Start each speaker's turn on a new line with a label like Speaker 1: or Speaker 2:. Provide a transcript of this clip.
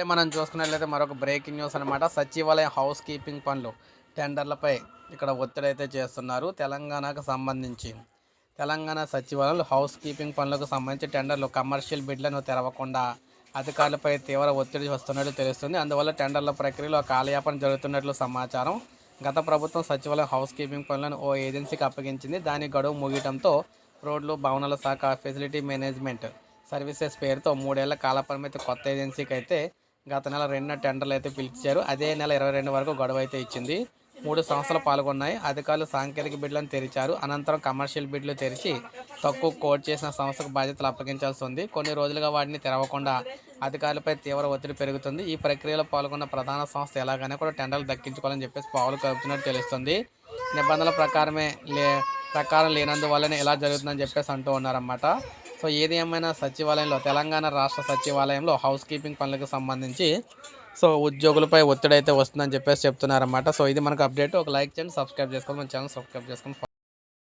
Speaker 1: ఇప్పుడే మనం చూసుకున్నట్లయితే మరొక బ్రేకింగ్ న్యూస్ అనమాట సచివాలయం హౌస్ కీపింగ్ పనులు టెండర్లపై ఇక్కడ ఒత్తిడి అయితే చేస్తున్నారు. తెలంగాణకు సంబంధించి తెలంగాణ సచివాలయంలో హౌస్ కీపింగ్ పనులకు సంబంధించి టెండర్లు కమర్షియల్ బిడ్లను తెరవకుండా అధికారులపై తీవ్ర ఒత్తిడి వస్తున్నట్లు తెలుస్తుంది. అందువల్ల టెండర్ల ప్రక్రియలో కాలయాపన జరుగుతున్నట్లు సమాచారం గత ప్రభుత్వం సచివాలయం హౌస్ కీపింగ్ పనులను ఓ ఏజెన్సీకి అప్పగించింది. దాని గడువు ముగియడంతో రోడ్లు భవనాల శాఖ ఫెసిలిటీ మేనేజ్మెంట్ సర్వీసెస్ పేరుతో మూడేళ్ళ కాలపరిమితి కొత్త ఏజెన్సీకి అయితే గత నెల రెండున టెండర్లు అయితే పిలిచారు. అదే నెల ఇరవై రెండు వరకు గొడవ అయితే ఇచ్చింది. మూడు సంస్థలు పాల్గొన్నాయి. అధికారులు సాంకేతిక బిడ్లను తెరిచారు. అనంతరం కమర్షియల్ బిడ్లు తెరిచి తక్కువ కోడ్ చేసిన సంస్థకు బాధ్యతలు అప్పగించాల్సి ఉంది. కొన్ని రోజులుగా వాటిని తెరవకుండా అధికారులపై తీవ్ర ఒత్తిడి పెరుగుతుంది. ఈ ప్రక్రియలో పాల్గొన్న ప్రధాన సంస్థ ఎలాగైనా కూడా టెండర్లు దక్కించుకోవాలని చెప్పేసి పావులు కలుపుతున్నట్టు తెలుస్తుంది. నిబంధనల ప్రకారమే లే ప్రకారం లేనందువల్లనే ఇలా జరుగుతుందని చెప్పేసి అంటూ ఉన్నారన్నమాట. సో ఏది ఏమైనా సచివాలయంలో తెలంగాణ రాష్ట్ర సచివాలయంలో హౌస్ కీపింగ్ పనులకు సంబంధించి సో ఉద్యోగులపై ఒత్తిడి అయితే వస్తుందని చెప్పేసి చెప్తున్నారన్నమాట. సో ఇది మనకు అప్డేట్ ఒక లైక్ చేయండి సబ్స్క్రైబ్ చేసుకోండి మన ఛానల్ సబ్స్క్రైబ్ చేసుకోండి